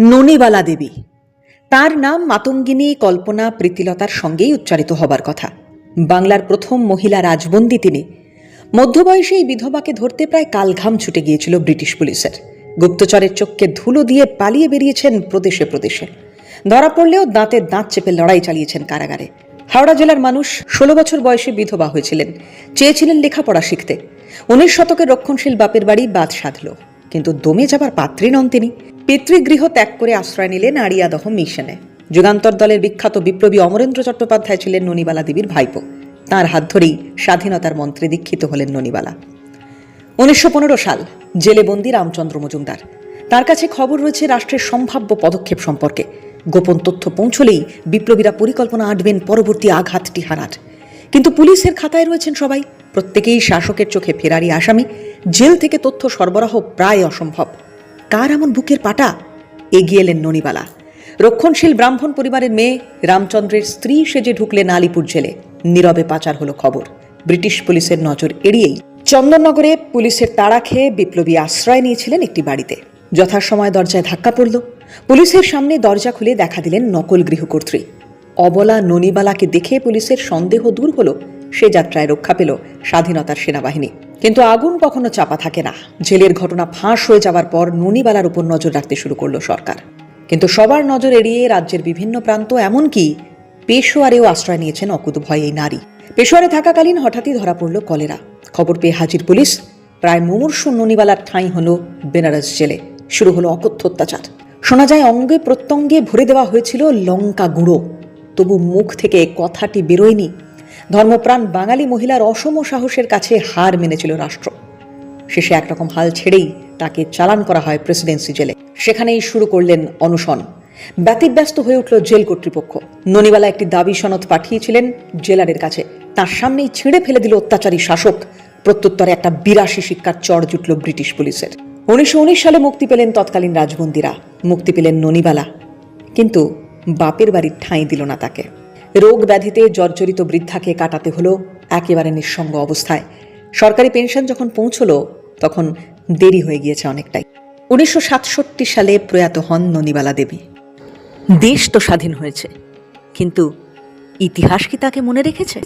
ননিবালা দেবী। তার নাম মাতঙ্গিনী কল্পনা প্রীতিলতার সঙ্গেই উচ্চারিত হবার কথা। বাংলার প্রথম মহিলা রাজবন্দী তিনি। মধ্যবয়সী এই বিধবাকে ধরতে প্রায় কালঘাম ছুটে গিয়েছিল ব্রিটিশ পুলিশের। গুপ্তচরের চোখকে ধুলো দিয়ে পালিয়ে বেরিয়েছেন প্রদেশে প্রদেশে। ধরা পড়লেও দাঁতে দাঁত চেপে লড়াই চালিয়েছেন কারাগারে। হাওড়া জেলার মানুষ ষোলো বছর বয়সে বিধবা হয়েছিলেন। চেয়েছিলেন লেখাপড়া শিখতে। উনিশ শতকের রক্ষণশীল বাপের বাড়ি বাদ সাধল। কিন্তু দমে যাবার পাত্রী নন তিনি। পিতৃগৃহ ত্যাগ করে আশ্রয় নিলেন আড়িয়াদহ মিশনে। যুগান্তর দলের বিখ্যাত বিপ্লবী অমরেন্দ্র চট্টোপাধ্যায় ছিলেন ননিবালা দেবীর ভাইপো। তার হাত ধরেই স্বাধীনতার মন্ত্রে দীক্ষিত হলেন ননিবালা। উনিশশো সাল, জেলে বন্দি রামচন্দ্র মজুমদার। তার কাছে খবর রয়েছে রাষ্ট্রের সম্ভাব্য পদক্ষেপ সম্পর্কে। গোপন তথ্য পৌঁছলেই বিপ্লবীরা পরিকল্পনা আঁটবেন পরবর্তী আঘাতটি হারার কিন্তু পুলিশের খাতায় রয়েছেন সবাই। প্রত্যেকেই শাসকের চোখে ফেরারি আসামি। জেল থেকে তথ্য সরবরাহ প্রায় অসম্ভব। কার এমন বুকের পাটা? এগিয়ে এলেন ননিবালা। রক্ষণশীল ব্রাহ্মণ পরিবারের মেয়ে রামচন্দ্রের স্ত্রী সেজে ঢুকলেন আলিপুর জেলে। নীরবে পাচার হলো খবর। ব্রিটিশ পুলিশের নজর এড়িয়েই চন্দননগরে পুলিশের তাড়া খেয়ে বিপ্লবী আশ্রয় নিয়েছিলেন একটি বাড়িতে। যথাসময় দরজায় ধাক্কা পড়ল। পুলিশের সামনে দরজা খুলে দেখা দিলেন নকল গৃহকর্ত্রী। অবলা ননিবালাকে দেখে পুলিশের সন্দেহ দূর হলো। সে যাত্রায় রক্ষা পেল স্বাধীনতার সেনাবাহিনী। কিন্তু আগুন কখনো চাপা থাকে না। জেলের ঘটনা ফাঁস হয়ে যাওয়ার পর ননিবালার উপর নজর রাখতে শুরু করল সরকার। কিন্তু সবার নজর এড়িয়ে রাজ্যের বিভিন্ন প্রান্ত, এমনকি পেশোয়ারেও আশ্রয় নিয়েছেন অকুত ভয় এই নারী। পেশোয়ারে থাকাকালীন হঠাৎই ধরা পড়ল কলেরা। খবর পেয়ে হাজির পুলিশ। প্রায় মুমূর্ষু ননিবালার ঠাঁই হল বেনারস জেলে। শুরু হলো অকথ্য অত্যাচার। শোনা যায়, অঙ্গে প্রত্যঙ্গে ভরে দেওয়া হয়েছিল লঙ্কা গুঁড়ো। তবু মুখ থেকে কথাটি বেরোয়নি। ধর্মপ্রাণ বাঙালি মহিলার অসম সাহসের কাছে হার মেনেছিল রাষ্ট্র। শেষে একরকম হাল ছেড়েই তাকে চালান করা হয় প্রেসিডেন্সি জেলে। সেখানেই শুরু করলেন অনশন। ব্যতিব্যস্ত হয়ে উঠল জেল কর্তৃপক্ষ। ননিবালা একটি দাবি সনদ পাঠিয়েছিলেন জেলারের কাছে। তার সামনেই ছিঁড়ে ফেলে দিল অত্যাচারী শাসক। প্রত্যুত্তরে একটা বিরাশি শিক্ষার চড় জুটল ব্রিটিশ পুলিশের। উনিশশো উনিশ সালে মুক্তি পেলেন তৎকালীন রাজবন্দিরা। মুক্তি পেলেন ননিবালা। কিন্তু বাপের বাড়ির ঠাঁই দিল না তাকে। রোগ ব্যাধিতে জর্জরিত বৃদ্ধাকে কাটাতে হলো একেবারে নিঃসঙ্গ অবস্থায়। সরকারি পেনশন যখন পৌঁছল, তখন দেরি হয়ে গিয়েছে অনেকটাই। উনিশশো সাতষট্টি সালে প্রয়াত হন ননিবালা দেবী। দেশ তো স্বাধীন হয়েছে, কিন্তু ইতিহাস কি তাকে মনে রেখেছে?